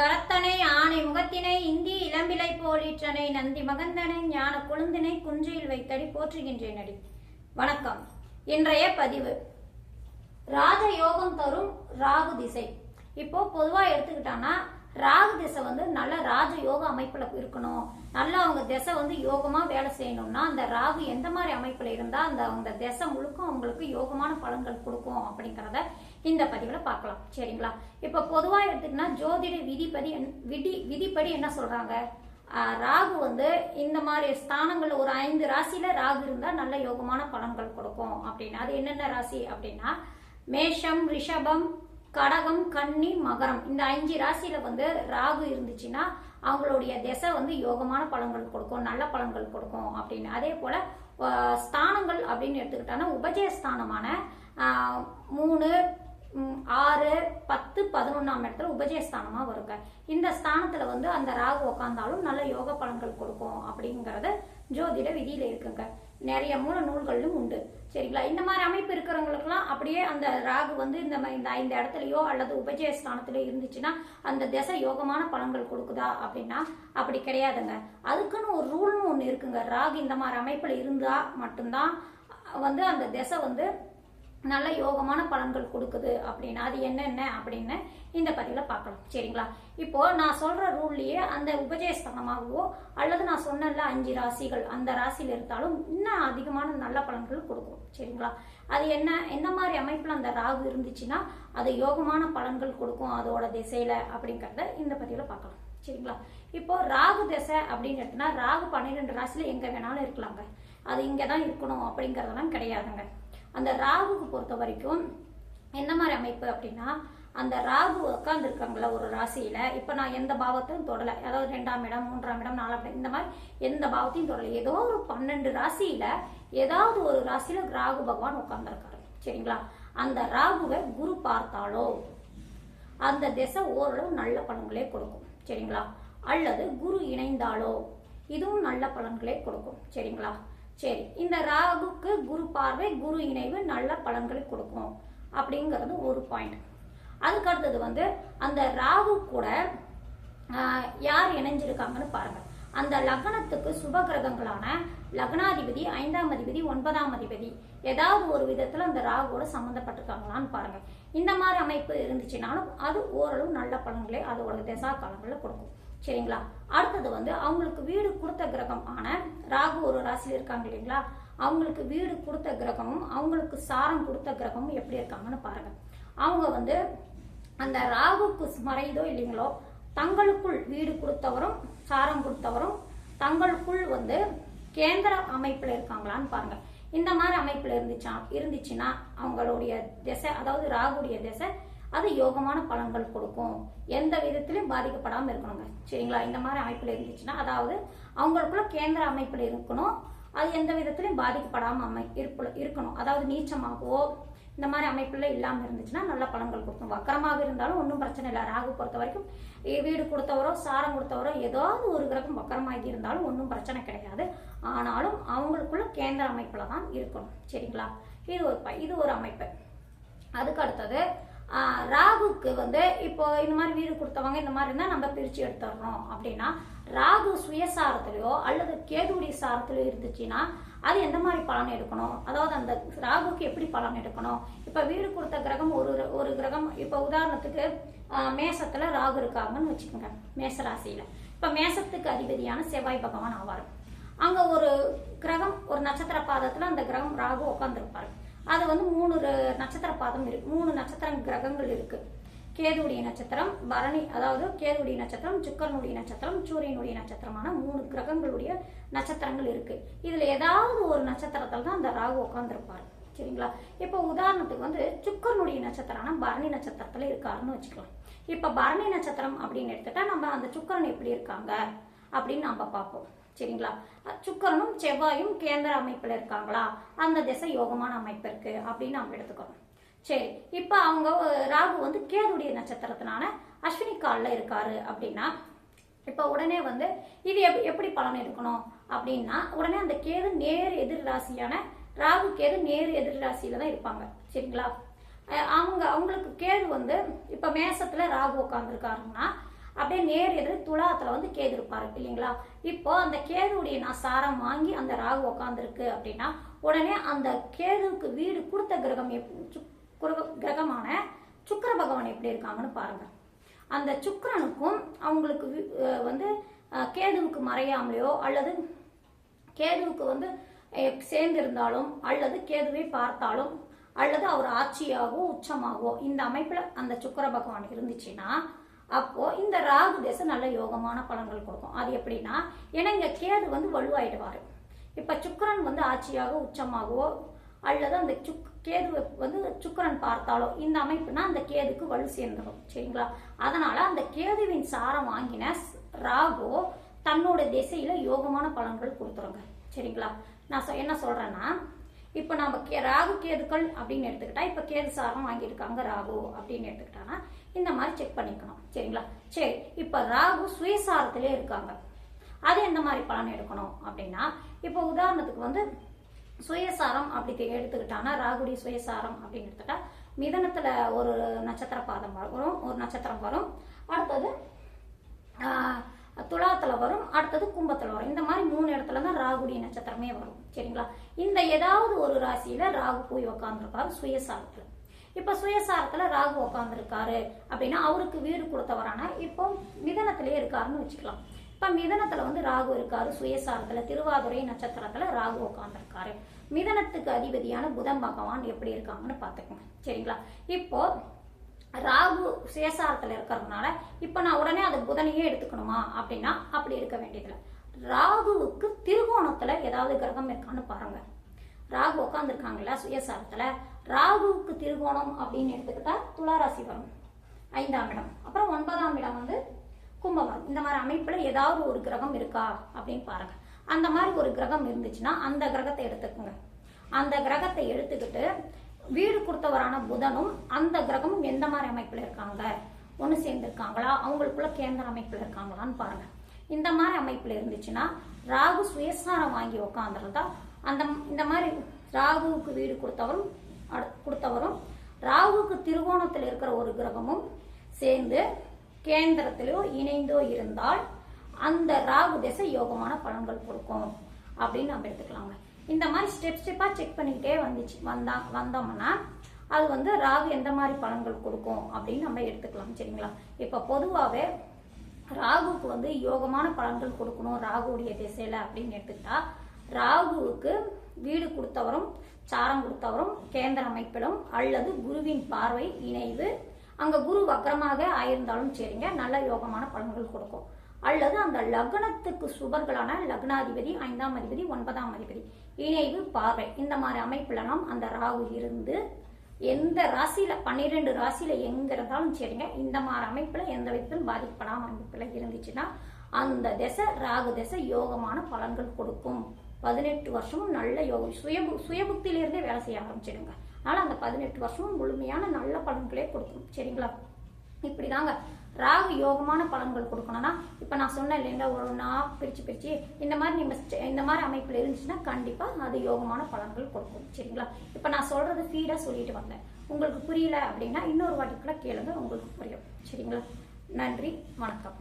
கரத்தனை ஆணை முகத்தினை இந்தி இளம்பிலை போலிற்றனை நந்தி மகந்தனை ஞான கொழுந்தினை குன்றியில் வைத்தடி போற்றுகின்றேன் அடி. வணக்கம். இன்றைய பதிவு. ராஜ யோகம் தரும் ராகு திசை. இப்போ பொதுவா எடுத்துக்கிட்டோம்னா ராகு திசை வந்து நல்ல ராஜ யோக அமைப்புல இருக்கணும். நல்லா அவங்க திசை வந்து யோகமா வேலை செய்யணும்னா அந்த ராகு எந்த மாதிரி அமைப்புல இருந்தா அந்த அந்த திசை முழுக்க அவங்களுக்கு யோகமான பலன்கள் கொடுக்கும் அப்படிங்கறத இந்த பதிவுல பார்க்கலாம். சரிங்களா? இப்ப பொதுவா எடுத்துக்கிட்டா ஜோதிட விதிப்படி என்- விதி விதிப்படி என்ன சொல்றாங்க? ராகு வந்து இந்த மாதிரி ஸ்தானங்கள் ஒரு ஐந்து ராசியில ராகு இருந்தா நல்ல யோகமான பலன்கள் கொடுக்கும் அப்படின்னு. அது என்னென்ன ராசி அப்படின்னா மேஷம் ரிஷபம் கடகம் கன்னி மகரம். இந்த அஞ்சு ராசியில வந்து ராகு இருந்துச்சுன்னா அவங்களுடைய திசை வந்து யோகமான பலன்கள் கொடுக்கும் நல்ல பலன்கள் கொடுக்கும் அப்படின்னு. அதே போல ஸ்தானங்கள் அப்படின்னு எடுத்துக்கிட்டோன்னா உபஜய ஸ்தானமான மூணு ஆறு பத்து பதினொன்றாம் இடத்துல உபஜயஸ்தானமாக வருங்க. இந்த ஸ்தானத்தில் வந்து அந்த ராகு உட்காந்தாலும் நல்ல யோக பலன்கள் கொடுக்கும் அப்படிங்கிறத ஜோதிட விதியில் இருக்குங்க. நிறைய மூல நூல்களிலும் உண்டு. சரிங்களா? இந்த மாதிரி அமைப்பு இருக்கிறவங்களுக்குலாம் அப்படியே அந்த ராகு வந்து இந்த இந்த இந்த இடத்துலையோ அல்லது உபஜயஸ்தானத்திலயோ இருந்துச்சுன்னா அந்த திசை யோகமான பலன்கள் கொடுக்குதா அப்படின்னா அப்படி கிடையாதுங்க. அதுக்குன்னு ஒரு ரூல்னு ஒன்று இருக்குங்க. ராகு இந்த மாதிரி அமைப்பில் இருந்தால் மட்டும்தான் வந்து அந்த திசை வந்து நல்ல யோகமான பலன்கள் கொடுக்குது அப்படின்னு அது என்னென்ன அப்படின்னு இந்த பதிவில் பார்க்கலாம். சரிங்களா? இப்போ நான் சொல்ற ரூல்லையே அந்த உபஜயஸ்தானமாகவோ அல்லது நான் சொன்னல அஞ்சு ராசிகள் அந்த ராசியில் இருந்தாலும் இன்னும் அதிகமான நல்ல பலன்கள் கொடுக்கும். சரிங்களா? அது என்ன என்ன மாதிரி அமைப்பில் அந்த ராகு இருந்துச்சுன்னா அது யோகமான பலன்கள் கொடுக்கும் அதோட திசையில அப்படிங்கிறத இந்த பதிவில் பார்க்கலாம். சரிங்களா? இப்போ ராகு திசை அப்படின்னு எடுத்துனா ராகு பன்னிரெண்டு ராசியில எங்க வேணாலும் இருக்கலாங்க. அது இங்கே தான் இருக்கணும் அப்படிங்கறதெல்லாம் கிடையாதுங்க. அந்த ராகுக்கு பொறுத்த வரைக்கும் என்ன மாதிரி அமைப்பு அப்படின்னா அந்த ராகு உட்காந்துருக்காங்கள ஒரு ராசியில இப்ப நான் எந்த பாவத்தையும் தொடல. அதாவது ரெண்டாம் இடம் மூன்றாம் இடம் நாலாம் இடம் இந்த மாதிரி எந்த பாவத்தையும் தொடல. ஏதோ ஒரு பன்னெண்டு ராசியில ஏதாவது ஒரு ராசியில ராகு பகவான் உட்கார்ந்துருக்காரு சரிங்களா? அந்த ராகுவை குரு பார்த்தாலோ அந்த திசை ஓரளவு நல்ல பலன்களே கொடுக்கும். சரிங்களா? அல்லது குரு இணைந்தாலோ இதுவும் நல்ல பலன்களே கொடுக்கும். சரிங்களா? சரி இந்த ராகுக்கு குரு பார்வை குரு இணைவு நல்ல பலன்களை கொடுக்கும் அப்படிங்கிறது ஒரு பாயிண்ட் அதுக்கு அடுத்தது வந்து அந்த ராகு கூட யார் இணைஞ்சிருக்காங்கன்னு பாருங்க. அந்த லக்னத்துக்கு சுப கிரகங்களான லக்னாதிபதி ஐந்தாம் அதிபதி ஒன்பதாம் அதிபதி ஏதாவது ஒரு விதத்துல அந்த ராகுவோட சம்மந்தப்பட்டிருக்காங்களான்னு பாருங்க. இந்த மாதிரி அமைப்பு இருந்துச்சுனாலும் அது ஓரளவு நல்ல பலன்களை அதோட திசா காலங்களில் கொடுக்கும். சரிங்களா? அடுத்தது வந்து அவங்களுக்கு வீடு கொடுத்த கிரகம் ஆன ராகு ஒரு ராசியில் இருக்காங்க இல்லைங்களா? அவங்களுக்கு வீடு கொடுத்த கிரகமும் அவங்களுக்கு சாரம் கொடுத்த கிரகமும் எப்படி இருக்காங்கன்னு பாருங்க. அவங்க வந்து அந்த ராகுக்கு மறையுதோ இல்லைங்களோ தங்களுக்குள் வீடு கொடுத்தவரும் சாரம் கொடுத்தவரும் தங்களுக்குள் வந்து கேந்திர அமைப்புல இருக்காங்களான்னு பாருங்க. இந்த மாதிரி அமைப்புல இருந்துச்சா இருந்துச்சுன்னா அவங்களுடைய திசை அதாவது ராகுடைய திசை அது யோகமான பலன்கள் கொடுக்கும். எந்த விதத்திலையும் பாதிக்கப்படாமல் இருக்கணுங்க. சரிங்களா? இந்த மாதிரி அமைப்பில் இருந்துச்சுன்னா அதாவது அவங்களுக்குள்ள கேந்திர அமைப்பில் இருக்கணும். அது எந்த விதத்திலையும் பாதிக்கப்படாமல் அமை இருப்பு இருக்கணும். அதாவது நீச்சமாகவோ இந்த மாதிரி அமைப்புல இல்லாமல் இருந்துச்சுன்னா நல்ல பலன்கள் கொடுக்கும். வக்கரமாக இருந்தாலும் ஒன்றும் பிரச்சனை இல்லை. ராகு பொறுத்த வரைக்கும் வீடு கொடுத்தவரோ சாரம் கொடுத்தவரோ ஏதாவது ஒரு கிரகம் வக்கரமாகி இருந்தாலும் ஒன்றும் பிரச்சனை கிடையாது. ஆனாலும் அவங்களுக்குள்ள கேந்திர அமைப்புல தான் இருக்கணும். சரிங்களா? இது ஒரு ப- இது ஒரு அமைப்பு. அதுக்கு அடுத்தது ராகுக்கு வந்து இப்போ இந்த மாதிரி வீடு கொடுத்தவங்க இந்த மாதிரி இருந்தால் நம்ம பிரித்து எடுத்துடுறோம் அப்படின்னா ராகு சுயசாரத்துலையோ அல்லது கேதுடைய சாரத்துலையோ இருந்துச்சுன்னா அது எந்த மாதிரி பலன் எடுக்கணும்? அதாவது அந்த ராகுக்கு எப்படி பலன் எடுக்கணும்? இப்போ வீடு கொடுத்த கிரகம் ஒரு ஒரு கிரகம் இப்போ உதாரணத்துக்கு மேசத்தில் ராகு இருக்காங்கன்னு வச்சுக்கோங்க மேச ராசியில் இப்போ மேசத்துக்கு அதிபதியான செவ்வாய் பகவான் ஆவார். அங்கே ஒரு கிரகம் ஒரு நட்சத்திர பாதத்தில் அந்த கிரகம் ராகு உட்காந்துருப்பாரு அது வந்து மூணு நட்சத்திர பாதம் இருக்கு. மூணு நட்சத்திர கிரகங்கள் இருக்கு. கேதுடைய நட்சத்திரம் பரணி அதாவது கேதுடைய நட்சத்திரம் சுக்கரனுடைய நட்சத்திரம் சூரியனுடைய நட்சத்திரமான மூணு கிரகங்களுடைய நட்சத்திரங்கள் இருக்கு. இதுல ஏதாவது ஒரு நட்சத்திரத்தில் தான் அந்த ராகு உட்காந்துருப்பாரு சரிங்களா? இப்போ உதாரணத்துக்கு வந்து சுக்கரனுடைய நட்சத்திரம்னா பரணி நட்சத்திரத்துல இருக்காருன்னு வச்சுக்கலாம். இப்ப பரணி நட்சத்திரம் அப்படின்னு எடுத்துட்டா நம்ம அந்த சுக்கரன் எப்படி இருக்காங்க அப்படின்னு நம்ம பார்ப்போம். சரிங்களா? சுக்கரனும் செவ்வாயும் கேந்திர அமைப்புல இருக்காங்களா? அந்த திசை யோகமான அமைப்பு இருக்கு அப்படின்னு நம்ம எடுத்துக்கணும். சரி இப்ப அவங்க ராகு வந்து கேதுடைய நட்சத்திரத்தினால அஸ்வினி காலில் இருக்காரு அப்படின்னா இப்ப உடனே வந்து இது எப்- எப்படி பலன் எடுக்கணும் அப்படின்னா உடனே அந்த கேது நேர் எதிர் ராசியான ராகு கேது நேர் எதிர் ராசியில தான் இருப்பாங்க. சரிங்களா? அவங்க அவங்களுக்கு கேது வந்து இப்ப மேசத்துல ராகு உட்காந்துருக்காருன்னா அப்படியே நேர் எதிர் துலாத்துல வந்து கேது இருப்பாரு இல்லைங்களா? இப்போ அந்த கேதுவுடைய நான் சாரம் வாங்கி அந்த ராகு உட்காந்துருக்கு அப்படின்னா உடனே அந்த கேதுவுக்கு வீடு கொடுத்த கிரகம் கிரகமான சுக்கர பகவான் எப்படி இருக்காங்கன்னு பாருங்க. அந்த சுக்கரனுக்கும் அவங்களுக்கு வந்து கேதுவுக்கு மறையாமலையோ அல்லது கேதுவுக்கு வந்து சேர்ந்து இருந்தாலும் அல்லது கேதுவை பார்த்தாலும் அல்லது அவர் ஆட்சியாகவோ உச்சமாகவோ இந்த அமைப்புல அந்த சுக்கிர பகவான் இருந்துச்சுன்னா அப்போது இந்த ராகு தேச நல்ல யோகமான பலன்கள் கொடுக்கும். அது எப்படின்னா ஏன்னா இங்கே கேது வந்து வலுவாயிடுவார். இப்போ சுக்கரன் வந்து ஆட்சியாக உச்சமாகவோ அல்லது அந்த சுக் கேதுவை வந்து சுக்கரன் பார்த்தாலோ இந்த அமைப்புனா அந்த கேதுக்கு வலு சேர்ந்துடும் சரிங்களா? அதனால் அந்த கேதுவின் சாரம் வாங்கின ராகு தன்னோட திசையில் யோகமான பலன்கள் கொடுத்துருங்க. சரிங்களா? நான் சொ- என்ன சொல்கிறேன்னா இப்போ நம்ம கே ராகு கேதுக்கள் அப்படின்னு எடுத்துக்கிட்டா இப்போ கேது சாரம் வாங்கியிருக்காங்க ராகு அப்படின்னு எடுத்துக்கிட்டானா இந்த மாதிரி செக் பண்ணிக்கணும். சரிங்களா? சரி இப்போ ராகு சுயசாரத்திலே இருக்காங்க. அது எந்த மாதிரி பலன் எடுக்கணும் அப்படின்னா இப்போ உதாரணத்துக்கு வந்து சுயசாரம் அப்படி தெ- எடுத்துக்கிட்டானா ராகுடி சுயசாரம் அப்படின்னு எடுத்துக்கிட்டா மிதனத்தில் ஒரு நட்சத்திர பாதம் வரும் ஒரு நட்சத்திரம் வரும். அடுத்தது துலாத்தில் வரும் அடுத்தது கும்பத்தில் வரும். இந்த மாதிரி மூணு இடத்துல தான் ராகுடி நட்சத்திரமே வரும். சரிங்களா? இந்த ஏதாவது ஒரு ராசியில ராகு போய் உக்காந்துருப்பாரு சுயசாரத்தில் இப்போ சுயசாரத்தில் ராகு உக்காந்துருக்காரு அப்படின்னா அவருக்கு வீடு கொடுத்தவரானா இப்போ மிதனத்திலே இருக்காருன்னு வச்சுக்கலாம். இப்போ மிதனத்தில் வந்து ராகு இருக்காரு சுயசாரத்தில் திருவாதுரை நட்சத்திரத்தில் ராகு உட்காந்துருக்காரு மிதனத்துக்கு அதிபதியான புதன் பகவான் எப்படி இருக்காங்கன்னு பார்த்துக்கோங்க. சரிங்களா? இப்போ ராகு சுயசாரத்துல இருக்கிறதுனால இப்ப நான் உடனே அது புதனையே எடுத்துக்கணுமா? அப்படின்னா அப்படி இருக்க வேண்டியதில்லை. ராகுவுக்கு திருகோணத்துல ஏதாவது கிரகம் இருக்கான்னு பாருங்க. ராகு உட்காந்துருக்காங்கல்ல சுயசாரத்துல. ராகுவுக்கு திருகோணம் அப்படின்னு எடுத்துக்கிட்டா துளாராசி வரும். ஐந்தாம் இடம். அப்புறம் ஒன்பதாம் இடம் வந்து கும்பகம் இந்த மாதிரி அமைப்புல ஏதாவது ஒரு கிரகம் இருக்கா அப்படின்னு பாருங்க. அந்த மாதிரி ஒரு கிரகம் இருந்துச்சுன்னா அந்த கிரகத்தை எடுத்துக்கோங்க. அந்த கிரகத்தை எடுத்துக்கிட்டு வீடு கொடுத்தவரான புதனும் அந்த கிரகமும் எந்த மாதிரி அமைப்பில் இருக்காங்க? ஒன்று சேர்ந்துருக்காங்களா? அவங்களுக்குள்ள கேந்திர அமைப்பில் இருக்காங்களான்னு பாருங்க. இந்த மாதிரி அமைப்பில் இருந்துச்சுன்னா ராகு சுயசாரம் வாங்கி உக்காந்துருந்தா அந்த இந்த மாதிரி ராகுவுக்கு வீடு கொடுத்தவரும் கொடுத்தவரும் ராகுவுக்கு திருவோணத்தில் இருக்கிற ஒரு கிரகமும் சேர்ந்து கேந்திரத்திலோ இணைந்தோ இருந்தால் அந்த ராகு திசை யோகமான பலன்கள் கொடுக்கும் அப்படின்னு நம்ம எடுத்துக்கலாங்க. இந்த மாதிரி ஸ்டெப் ஸ்டெப்பாக செக் பண்ணிக்கிட்டே வந்துச்சு. வந்தா வந்தோம்னா அது வந்து ராகு எந்த மாதிரி பலன்கள் கொடுக்கும் அப்படின்னு நம்ம எடுத்துக்கலாம் சரிங்களா? இப்போ பொதுவாகவே ராகுவுக்கு வந்து யோகமான பலன்கள் கொடுக்கணும் ராகுடைய திசையில அப்படின்னு எடுத்துக்கிட்டா ராகுவுக்கு வீடு கொடுத்தவரும் சாரம் கொடுத்தவரும் கேந்திர அமைப்பிலும் அல்லது குருவின் பார்வை இணைவு அங்க குரு வக்கரமாக ஆயிருந்தாலும் சரிங்க நல்ல யோகமான பலன்கள் கொடுக்கும். அல்லது அந்த லக்னத்துக்கு சுபர்களான லக்னாதிபதி ஐந்தாம் அதிபதி ஒன்பதாம் அதிபதி. இணைவு பார்வை. இந்த மாதிரி அமைப்புலலாம் அந்த ராகு இருந்து எந்த ராசியில பன்னிரெண்டு ராசியில எங்க இருந்தாலும் சரிங்க. இந்த மாதிரி அமைப்புல எந்த விதத்திலும் பாதிக்கப்படாம அமைப்புல இருந்துச்சுன்னா அந்த திசை ராகு திசை யோகமான பலன்கள் கொடுக்கும். பதினெட்டு வருஷமும் நல்ல யோகம். சுய சுயபுக்தியிலிருந்தே வேலை செய்ய ஆரம்பிச்சிடுங்க. அதனால அந்த பதினெட்டு வருஷமும் முழுமையான நல்ல பலன்களே கொடுக்கும் சரிங்களா? இப்படிதாங்க. ராகு யோகமான பலன்கள் கொடுக்கணும்னா இப்போ நான் சொன்னேன் இல்லைங்களா ஒரு நாள் பிரிச்சு பிரித்து இந்த மாதிரி நீங்கள் இந்த மாதிரி அமைப்பில் இருந்துச்சுன்னா கண்டிப்பாக அது யோகமான பலன்கள் கொடுக்கும். சரிங்களா? இப்போ நான் சொல்கிறது ஃபீடாக சொல்லிட்டு வந்தேன். உங்களுக்கு புரியல அப்படின்னா இன்னொரு வாட்டி கூட கேளுங்க உங்களுக்கு புரியும். சரிங்களா? நன்றி வணக்கம்.